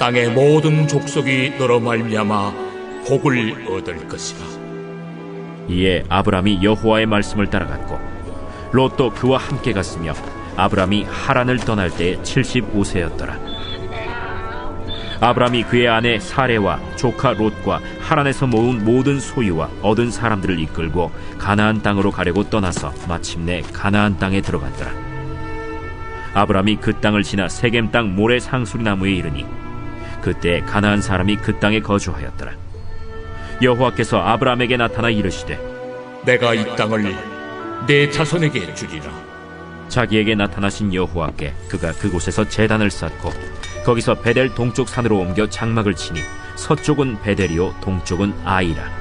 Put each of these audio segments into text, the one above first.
땅의 모든 족속이 너로 말미암아 복을 얻을 것이라. 이에 아브라함이 여호와의 말씀을 따라갔고 롯도 그와 함께 갔으며 아브라함이 하란을 떠날 때 75세였더라 아브라함이 그의 아내 사레와 조카 롯과 하란에서 모은 모든 소유와 얻은 사람들을 이끌고 가나안 땅으로 가려고 떠나서 마침내 가나안 땅에 들어갔더라 아브라함이 그 땅을 지나 세겜 땅 모래 상수리 나무에 이르니 그때 가나안 사람이 그 땅에 거주하였더라. 여호와께서 아브라함에게 나타나 이르시되 내가 이 땅을 내 자손에게 주리라. 자기에게 나타나신 여호와께 그가 그곳에서 제단을 쌓고 거기서 베델 동쪽 산으로 옮겨 장막을 치니 서쪽은 베델이요 동쪽은 아이라.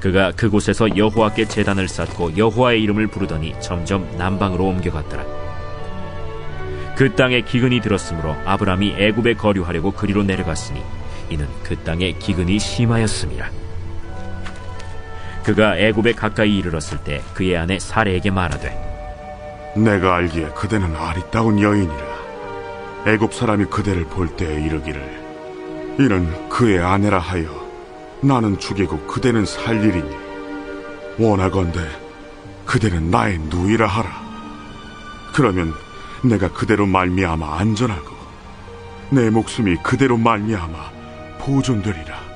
그가 그곳에서 여호와께 제단을 쌓고 여호와의 이름을 부르더니 점점 남방으로 옮겨갔더라 그 땅에 기근이 들었으므로 아브람이 애굽에 거류하려고 그리로 내려갔으니 이는 그 땅에 기근이 심하였음이라 그가 애굽에 가까이 이르렀을 때 그의 아내 사레에게 말하되 내가 알기에 그대는 아리따운 여인이라. 애굽 사람이 그대를 볼 때에 이르기를 이는 그의 아내라 하여 나는 죽이고 그대는 살리리니 원하건대 그대는 나의 누이라 하라. 그러면 내가 그대로 말미암아 안전하고 내 목숨이 그대로 말미암아 보존되리라.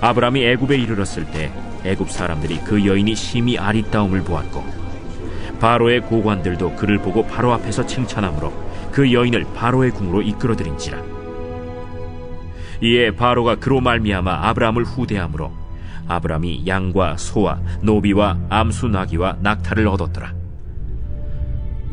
아브람이 애굽에 이르렀을 때 애굽 사람들이 그 여인이 심히 아리따움을 보았고 바로의 고관들도 그를 보고 바로 앞에서 칭찬하므로 그 여인을 바로의 궁으로 이끌어들인지라 이에 바로가 그로 말미암아 아브람을 후대함으로 아브람이 양과 소와 노비와 암수 나귀와 낙타를 얻었더라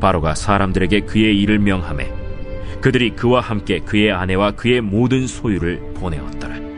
바로가 사람들에게 그의 일을 명하매 그들이 그와 함께 그의 아내와 그의 모든 소유를 보내었더라.